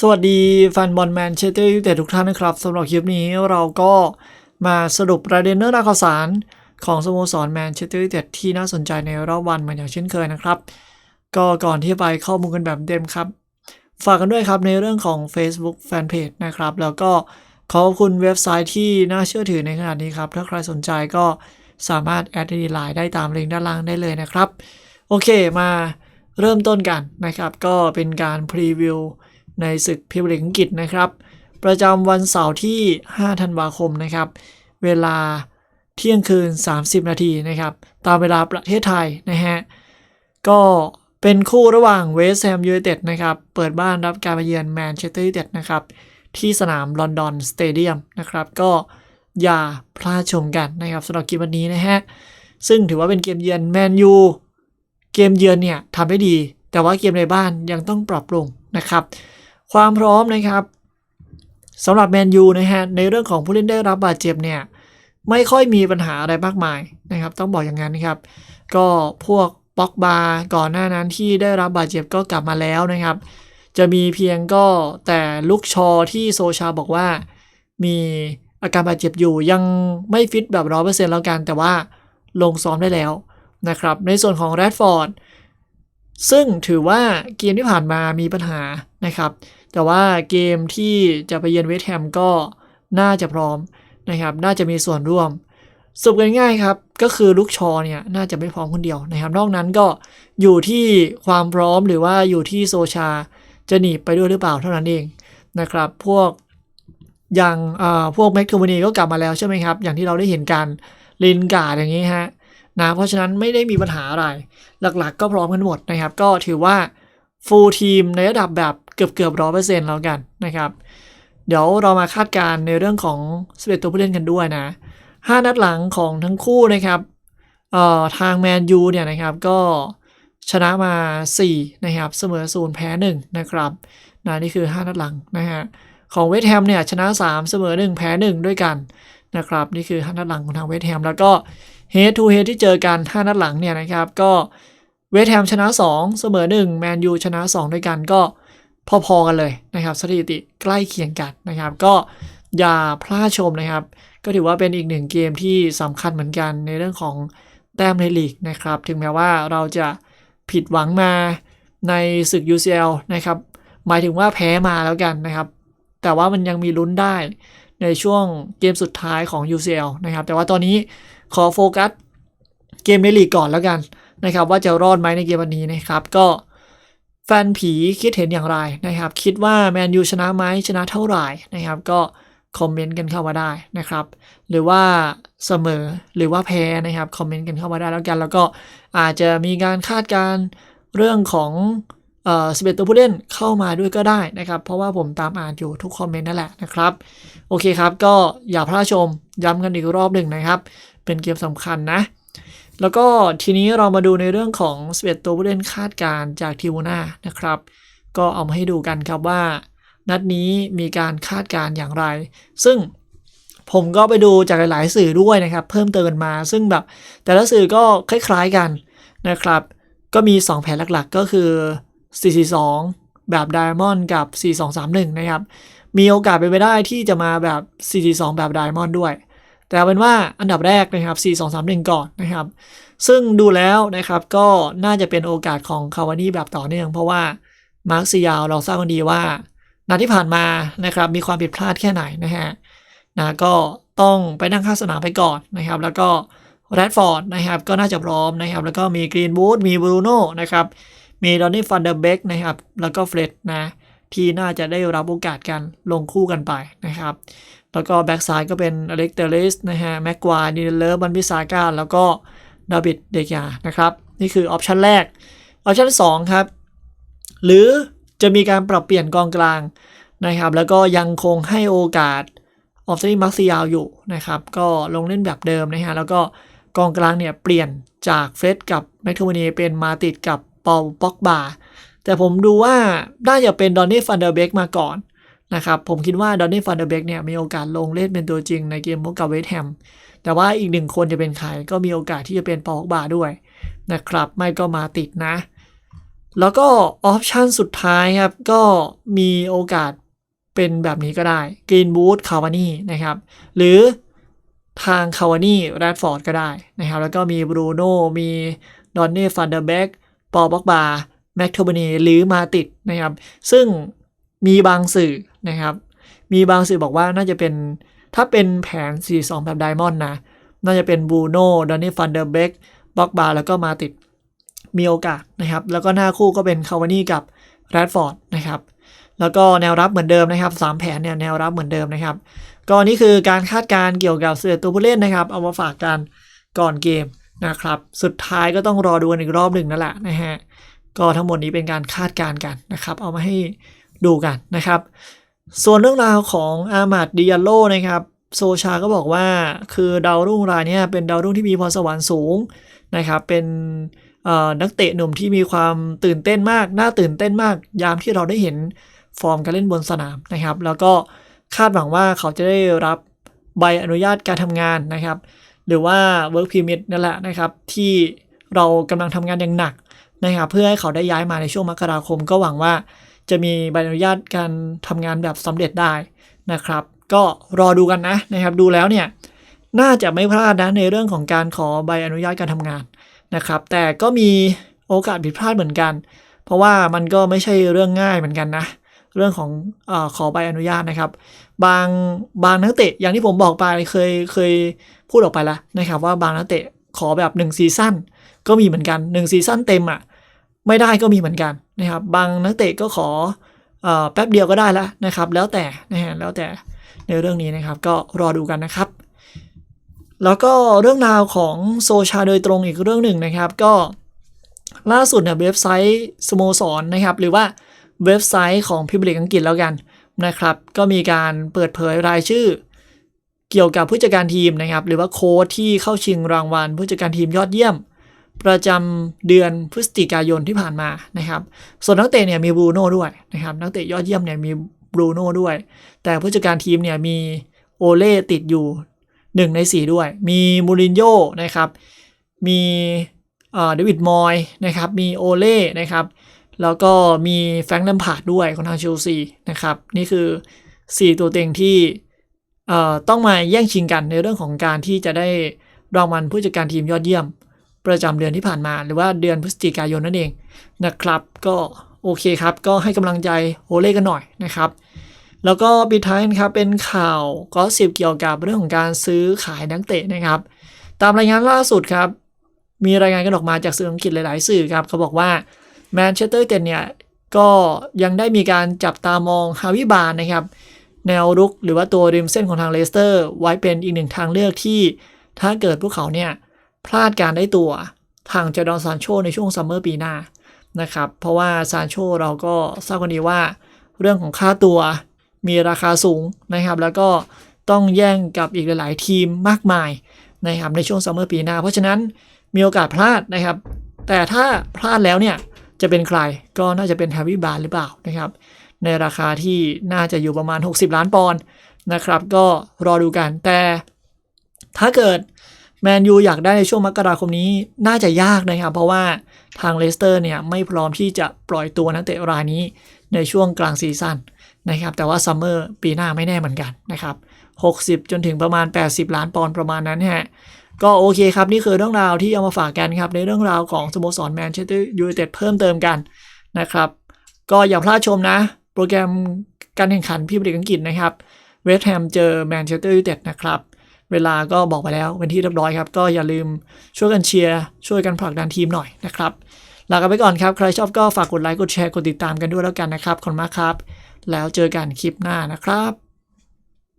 สวัสดีแฟนบอลแมนเชสเตอร์ยูไนเต็ดทุกท่านนะครับสำหรับคลิปนี้เราก็มาสรุปประเด็นเรื่องราวข่าวสารของสโมสรแมนเชสเตอร์ยูไนเต็ดที่น่าสนใจในรอบวันเหมือนอย่างเช่นเคยนะครับ ก็ก่อนที่ไปข้อมูลกันแบบเต็มครับ ฝากกันด้วยครับในเรื่องของ Facebook Fanpage นะครับ แล้วก็ขอบคุณเว็บไซต์ที่น่าเชื่อถือในขนาดนี้ครับ ถ้าใครสนใจก็สามารถแอดดีไลน์ได้ตามลิงก์ด้านล่างได้เลยนะครับ โอเคมาเริ่มต้นกันนะครับ ก็เป็นการพรีวิว ในศึกพรีเมียร์ลีกอังกฤษนะครับ ประจำวันเสาร์ที่ 5 ธันวาคมนะครับ เวลาเที่ยงคืน 30 นาทีนะครับ ตามเวลาประเทศไทยนะฮะ ก็เป็นคู่ระหว่างเวสต์แฮมยูไนเต็ดนะครับ เปิดบ้านรับการมาเยือนแมนเชสเตอร์ยูไนเต็ดนะครับ ที่สนามลอนดอนสเตเดียมนะครับ ก็อย่าพลาดชมกันนะครับสำหรับเกมวันนี้นะฮะ ซึ่งถือว่าเป็นเกมเยือนแมนยู เกมเยือนเนี่ยทำได้ดี แต่ว่าเกมในบ้านยังต้องปรับปรุงนะครับ ความพร้อมนะครับสำหรับแมนยูนะฮะในเรื่องของผู้เล่นได้รับบาดเจ็บเนี่ยไม่ค่อยมีปัญหาอะไรมากมายนะครับ ต้องบอกอย่างนั้นนะครับ ก็พวกป็อกบาก่อนหน้านั้นที่ได้รับบาดเจ็บก็กลับมาแล้วนะครับ จะมีเพียงก็แต่ลุกชอที่โซชาบอกว่า มีอาการบาดเจ็บอยู่ยังไม่ฟิตแบบร้อยเปอร์เซ็นต์แล้วกัน แต่ว่าลงซ้อมได้แล้วนะครับ ในส่วนของแรดฟอร์ดซึ่งถือว่าเกมที่ผ่านมามีปัญหานะครับ แต่ว่าเกมที่จะไปเยือนเวสแฮมก็น่าจะพร้อมนะครับ น่าจะมีส่วนร่วมสรุปง่ายๆครับ ก็คือลูกชอเนี่ยน่าจะไม่พร้อมคนเดียวนะครับ นอกนั้นก็อยู่ที่ความพร้อมหรือว่าอยู่ที่โซชาจะหนีไปด้วยหรือเปล่าเท่านั้นเองนะครับ พวกอย่างพวกแม็กโทมนีก็กลับมาแล้วใช่ไหมครับ อย่างที่เราได้เห็นกันลินกาดอย่างนี้ฮะนะเพราะฉะนั้นไม่ได้มีปัญหาอะไร หลักๆ ก็พร้อมกันหมดนะครับ ก็ถือว่าฟูลทีมในระดับแบบ เกือบเกือบร้อยเปอร์เซ็นต์แล้วกันนะครับ เดี๋ยวเรามาคาดการณ์ในเรื่องของ11ตัวผู้เล่นกันด้วยนะ5นัดหลังของทั้งคู่นะครับเอ่อทางแมนยูเนี่ยนะครับก็ชนะมา 4 นะครับ เสมอ0แพ้ 1 นะครับนะนี่คือ 5 นัดหลังนะฮะของเวสต์แฮมเนี่ยชนะ 3 เสมอ 1 แพ้ 1 ด้วยกันนะครับ นี่คือ 5 นัดหลังของทางเวสต์แฮมแล้วก็เฮดทูเฮดที่เจอกัน 5 นัดหลังเนี่ยนะครับ ก็เวสต์แฮมชนะ 2 เสมอ 1 แมนยูชนะ 2 ด้วยกันก็ พอๆกันเลยนะครับสถิติใกล้เคียงกันนะครับ ก็อย่าพลาดชมนะครับ ก็ถือว่าเป็นอีกหนึ่งเกมที่สำคัญเหมือนกันในเรื่องของแต้มในลีกนะครับ ถึงแม้ว่าเราจะผิดหวังมาในศึก UCL นะครับ หมายถึงว่าแพ้มาแล้วกันนะครับ แต่ว่ามันยังมีลุ้นได้ในช่วงเกมสุดท้ายของ UCL นะครับ แต่ว่าตอนนี้ขอโฟกัสเกมในลีกก่อนแล้วกันนะครับ ว่าจะรอดไหมในเกมวันนี้นะครับ ก็ แฟนผีคิดเห็นอย่างไรนะครับ คิดว่าแมนยูชนะไหมชนะเท่าไหร่นะครับ ก็คอมเมนต์กันเข้ามาได้นะครับ หรือว่าเสมอหรือว่าแพ้นะครับคอมเมนต์กันเข้ามาได้แล้วกัน แล้วก็อาจจะมีการคาดการเรื่องของเอ่อสเปตัวผู้เล่นเข้ามาด้วยก็ได้นะครับ เพราะว่าผมตามอ่านอยู่ทุกคอมเมนต์นั่นแหละนะครับ โอเคครับ ก็อย่าพลาดชมย้ำกันอีกรอบหนึ่งนะครับ เป็นเกมสำคัญนะ แล้วก็ทีนี้เรามาดูในเรื่องของ11ตัวผู้เล่นคาดการจากทีมหน้านะครับ ก็เอามาให้ดูกันครับว่า นัดนี้มีการคาดการอย่างไร ซึ่งผมก็ไปดูจากหลายๆสื่อด้วยนะครับ เพิ่มเติมมาซึ่งแบบ แต่ละสื่อก็คล้ายๆกันนะครับ ก็มี 2 แผนหลักๆ ก็คือ 442 แบบ Diamond กับ 4231 นะครับ มีโอกาสเป็นไปได้ที่จะมาแบบ 442 แบบ Diamond ด้วย แต่เอาเป็นว่าอันดับแรกนะครับ 4231 ก่อนนะครับ ซึ่งดูแล้วนะครับก็น่าจะเป็นโอกาสของคาวานี่แบบต่อเนื่อง เพราะว่ามาร์คซิยาวเราทราบกันดีว่านัดที่ผ่านมานะครับมีความผิดพลาดแค่ไหนนะฮะนะก็ต้องไปนั่งข้างสนามไปก่อนนะครับ แล้วก็แรดฟอร์ดนะครับก็น่าจะพร้อมนะครับ แล้วก็มีกรีนบูดมีบรูโน่นะครับมีดอนนี่ฟันเดอร์เบกนะครับแล้วก็เฟรดนะที่น่าจะได้รับโอกาสกันลงคู่กันไปนะครับ แล้วก็แบ็กซ้ายก็เป็นอเล็กเตเลสนะฮะแม็กควายดีเลอร์บันพิซาก้าแล้วก็ดาบิดเดกยานะครับ นี่คือออปชันแรกออปชัน2ครับ หรือจะมีการปรับเปลี่ยนกองกลางนะครับ แล้วก็ยังคงให้โอกาสออฟซี่มักซิยาวอยู่นะครับ ก็ลงเล่นแบบเดิมนะฮะแล้วก็กองกลางเนี่ยเปลี่ยนจากเฟสกับแมคโทมินีเป็นมาติดกับปอลป็อกบาแต่ผมดูว่าน่าจะเป็นดอนนี่ฟันเดอร์เบกมาก่อน นะครับผมคิดว่าดอนนี่ฟันเดอร์เบกเนี่ยมีโอกาสลงเล่นเป็นตัวจริงในเกมพบกับเวสต์แฮมแต่ว่าอีกหนึ่งคนจะเป็นใครก็มีโอกาสที่จะเป็นปอลบาด้วยนะครับ ไม่ก็มาติดนะ แล้วก็ออปชันสุดท้ายครับ ก็มีโอกาสเป็นแบบนี้ก็ได้กรีนบูธคาวานี่นะครับ หรือทางคาวานี่แรดฟอร์ดก็ได้นะครับ แล้วก็มีบรูโน่มีดอนนี่ฟันเดอร์เบกปอบ็อกบาแม็กโทบนีหรือมาติดนะครับ ซึ่ง มีบางสื่อนะครับ มีบางสื่อบอกว่าน่าจะเป็นถ้าเป็นแผน 4-2 แบบไดมอนด์นะ น่าจะเป็นบูโน่ดอนนี่ฟันเดอร์เบกบ็อกบาแล้วก็มาติดมีโอกาสนะครับ แล้วก็หน้าคู่ก็เป็นคาวานี่กับแรดฟอร์ดนะครับ แล้วก็แนวรับเหมือนเดิมนะครับสามแผนเนี่ยแนวรับเหมือนเดิมนะครับ ก็นี่คือการคาดการณ์เกี่ยวกับเสือตัวผู้เล่นนะครับ เอามาฝากกันก่อนเกมนะครับ สุดท้ายก็ต้องรอดูกันอีกรอบหนึ่งนั่นแหละนะฮะ ก็ทั้งหมดนี้เป็นการคาดการณ์กันนะครับ เอามาให้ ดูกันนะครับ ส่วนเรื่องราวของอามาดดิยาโลนะครับโซชาก็บอกว่าคือดาวรุ่งรายนี้เป็นดาวรุ่งที่มีพรสวรรค์สูงนะครับ เป็นนักเตะหนุ่มที่มีความตื่นเต้นมากน่าตื่นเต้นมาก ยามที่เราได้เห็นฟอร์มการเล่นบนสนามนะครับ แล้วก็คาดหวังว่าเขาจะได้รับใบอนุญาตการทำงานนะครับ หรือว่า work permit นั่นแหละนะครับ ที่เรากำลังทำงานอย่างหนักนะครับ เพื่อให้เขาได้ย้ายมาในช่วงมกราคมก็หวังว่า จะมีใบอนุญาตการทำงานแบบสำเร็จได้นะครับ ก็รอดูกันนะนะครับ ดูแล้วเนี่ยน่าจะไม่พลาดนะในเรื่องของการขอใบอนุญาตการทำงานนะครับ แต่ก็มีโอกาสผิดพลาดเหมือนกัน เพราะว่ามันก็ไม่ใช่เรื่องง่ายเหมือนกันนะ เรื่องของอขอใบอนุญาตนะครับ บางบางนักเตะอย่างที่ผมบอกไปเคยเคยพูดออกไปแล้วนะครับ ว่าบางนักเตะขอแบบ1ซีซั่นก็มีเหมือนกัน1ซีซั่นเต็มอะ ไม่ได้ก็มีเหมือนกันนะครับ บางนักเตะก็ขออแป๊บเดียวก็ได้แล้วนะครับ แล้วแต่นะฮะแล้วแต่ในเรื่องนี้นะครับ ก็รอดูกันนะครับ แล้วก็เรื่องราวของโซชาโดยตรงอีกเรื่องหนึ่งนะครับ ก็ล่าสุดเนี่ยเว็บไซต์สโมสรนะครับ หรือว่าเว็บไซต์ของพิมพ์ลีกอังกฤษแล้วกันนะครับ ก็มีการเปิดเผยรายชื่อ เกี่ยวกับผู้จัดการทีมนะครับ หรือว่าโค้ชที่เข้าชิงรางวัลผู้จัดการทีมยอดเยี่ยม ประจำเดือนพฤศจิกายนที่ผ่านมานะครับ ส่วนนักเตะเนี่ยมีบรูโน่ด้วยนะครับนักเตะยอดเยี่ยมเนี่ยมีบรูโน่ด้วย แต่ผู้จัดการทีมเนี่ยมีโอเล่ติดอยู่ 1 ใน 4 ด้วย มีมูรินโญ่นะครับ มีเดวิดมอยนะครับ มีโอเล่นะครับ แล้วก็มีแฟรงค์แลมพาร์ดด้วยของทางเชลซีนะครับ นี่คือ 4 ตัวเต็งที่ต้องมาแย่งชิงกันในเรื่องของการที่จะได้รางวัลผู้จัดการทีมยอดเยี่ยม ประจำเดือนที่ผ่านมา หรือว่าเดือนพฤศจิกายนนั่นเองนะครับ ก็โอเคครับ ก็ให้กำลังใจโอเล่กันหน่อยนะครับ แล้วก็ปิดท้ายนะครับเป็นข่าวก็สิบเกี่ยวกับเรื่องของการซื้อขายนักเตะนะครับ ตามรายงานล่าสุดครับ มีรายงานกันออกมาจากสื่ออังกฤษหลาย ๆ สื่อครับเขาบอกว่าแมนเชสเตอร์เตนเนี่ยก็ยังได้มีการจับตามองฮาวิบานนะครับแนวรุกหรือว่าตัวริมเส้นของทางเลสเตอร์ ไว้เป็นอีกหนึ่งทางเลือกที่ถ้าเกิดพวกเขาเนี่ย พลาดการได้ตัวทางเจดอนซานโชในช่วงซัมเมอร์ปีหน้านะครับ เพราะว่าซานโชเราก็ทราบกันดีว่า เรื่องของค่าตัวมีราคาสูงนะครับ แล้วก็ต้องแย่งกับอีกหลายๆ ทีมมากมายนะครับในช่วงซัมเมอร์ปีหน้า เพราะฉะนั้นมีโอกาสพลาดนะครับ แต่ถ้าพลาดแล้วเนี่ยจะเป็นใครก็น่าจะเป็นแฮร์รี่บาร์หรือเปล่านะครับ ในราคาที่น่าจะอยู่ประมาณ 60 ล้านปอนด์นะครับ ก็รอดูกันแต่ถ้าเกิด แมนยูอยากได้ในช่วงมกราคมนี้น่าจะยากนะครับ เพราะว่าทางเลสเตอร์เนี่ยไม่พร้อมที่จะปล่อยตัวนักเตะรายนี้ในช่วงกลางซีซั่นนะครับแต่ว่าซัมเมอร์ปีหน้าไม่แน่เหมือนกันนะครับ 60 จนถึงประมาณ 80 ล้านปอนด์ประมาณนั้นฮะก็โอเคครับ นี่คือเรื่องราวที่เอามาฝากกันครับ ในเรื่องราวของสโมสรแมนเชสเตอร์ยูไนเต็ดเพิ่มเติมกันนะครับ ก็อย่าพลาดชมนะ โปรแกรมการแข่งขันพิมพ์ลีกอังกฤษนะครับเวสต์แฮมเจอแมนเชสเตอร์ยูไนเต็ดนะครับ เวลาก็บอกไปแล้วเป็นที่เรียบร้อยครับ ก็อย่าลืมช่วยกันเชียร์ช่วยกันผลักดันทีมหน่อยนะครับลากันไปก่อนครับ ใครชอบก็ฝากกดไลค์กดแชร์กดติดตามกันด้วยแล้วกันนะครับขอบคุณมากครับ แล้วเจอกันคลิปหน้านะครับ